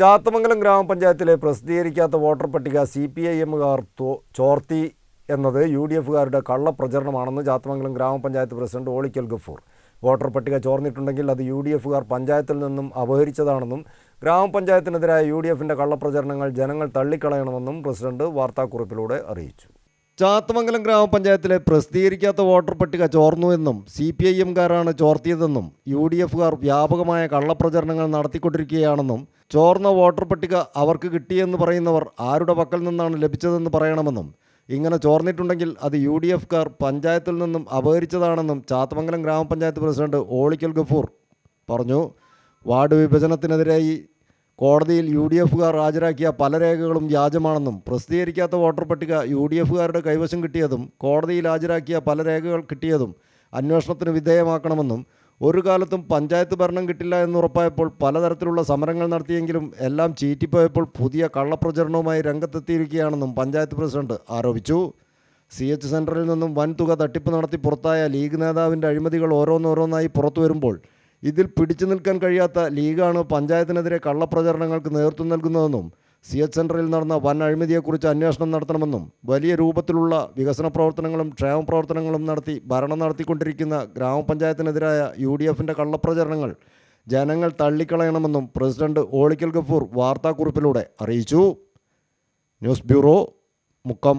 ചാത്തമംഗലം ഗ്രാമപഞ്ചായത്തിലെ പ്രസിദ്ധീകരിക്കാത്ത വോട്ടർ പട്ടിക സി പി ഐ എമ്മുകാർ ചോർത്തി എന്നത് യു ഡി എഫുകാരുടെ കള്ളപ്രചരണമാണെന്ന് ചാത്തമംഗലം ഗ്രാമപഞ്ചായത്ത് പ്രസിഡന്റ് ഓളിക്കൽ ഗഫൂർ. വോട്ടർ പട്ടിക ചോർന്നിട്ടുണ്ടെങ്കിൽ അത് യു ഡി എഫുകാർ പഞ്ചായത്തിൽ നിന്നും അപഹരിച്ചതാണെന്നും ഗ്രാമപഞ്ചായത്തിനെതിരായ യു ഡി എഫിന്റെ കള്ളപ്രചരണങ്ങൾ ജനങ്ങൾ തള്ളിക്കളയണമെന്നും പ്രസിഡന്റ് വാർത്താക്കുറിപ്പിലൂടെ അറിയിച്ചു. ചാത്തമംഗലം ഗ്രാമപഞ്ചായത്തിലെ പ്രസിദ്ധീകരിക്കാത്ത വോട്ടർ പട്ടിക ചോർന്നുവെന്നും സി പി ഐ എംകാരാണ് ചോർത്തിയതെന്നും യു ഡി എഫുകാർ വ്യാപകമായ കള്ളപ്രചരണങ്ങൾ നടത്തിക്കൊണ്ടിരിക്കുകയാണെന്നും ചോർന്ന വോട്ടർ പട്ടിക അവർക്ക് കിട്ടിയെന്ന് പറയുന്നവർ ആരുടെ പക്കൽ നിന്നാണ് ലഭിച്ചതെന്ന് പറയണമെന്നും ഇങ്ങനെ ചോർന്നിട്ടുണ്ടെങ്കിൽ അത് യു ഡി എഫുകാർ പഞ്ചായത്തിൽ നിന്നും അപഹരിച്ചതാണെന്നും ചാത്തമംഗലം ഗ്രാമപഞ്ചായത്ത് പ്രസിഡന്റ് ഓളിക്കൽ ഗഫൂർ പറഞ്ഞു. വാർഡ് വിഭജനത്തിനെതിരായി കോടതിയിൽ യു ഡി എഫുകാർ ഹാജരാക്കിയ പല രേഖകളും വ്യാജമാണെന്നും പ്രസിദ്ധീകരിക്കാത്ത വോട്ടർ പട്ടിക യു ഡി എഫുകാരുടെ കൈവശം കിട്ടിയതും കോടതിയിൽ ഹാജരാക്കിയ പല രേഖകൾ കിട്ടിയതും അന്വേഷണത്തിന് വിധേയമാക്കണമെന്നും ഒരു കാലത്തും പഞ്ചായത്ത് ഭരണം കിട്ടില്ല എന്നുറപ്പായപ്പോൾ പലതരത്തിലുള്ള സമരങ്ങൾ നടത്തിയെങ്കിലും എല്ലാം ചീറ്റിപ്പോയപ്പോൾ പുതിയ കള്ളപ്രചരണവുമായി രംഗത്തെത്തിയിരിക്കുകയാണെന്നും പഞ്ചായത്ത് പ്രസിഡന്റ് ആരോപിച്ചു. സി എച്ച് സെന്ററിൽ നിന്നും വൻതുക തട്ടിപ്പ് നടത്തി പുറത്തായ ലീഗ് നേതാവിന്റെ അഴിമതികൾ ഓരോന്നോരോന്നായി പുറത്തു വരുമ്പോൾ ഇതിൽ പിടിച്ചു നിൽക്കാൻ കഴിയാത്ത ലീഗാണ് പഞ്ചായത്തിനെതിരെ കള്ളപ്രചരണങ്ങൾക്ക് നേതൃത്വം നൽകുന്നതെന്നും സി എച്ച് സെന്ററിൽ നടന്ന വൻ അഴിമതിയെക്കുറിച്ച് അന്വേഷണം നടത്തണമെന്നും വലിയ രൂപത്തിലുള്ള വികസന പ്രവർത്തനങ്ങളും ക്ഷേമ പ്രവർത്തനങ്ങളും നടത്തി ഭരണം നടത്തിക്കൊണ്ടിരിക്കുന്ന ഗ്രാമപഞ്ചായത്തിനെതിരായ യു ഡി എഫിന്റെ കള്ളപ്രചരണങ്ങൾ ജനങ്ങൾ തള്ളിക്കളയണമെന്നും പ്രസിഡന്റ് ഓളിക്കൽ ഗഫൂർ വാർത്താക്കുറിപ്പിലൂടെ അറിയിച്ചു. News bureau Mukkam.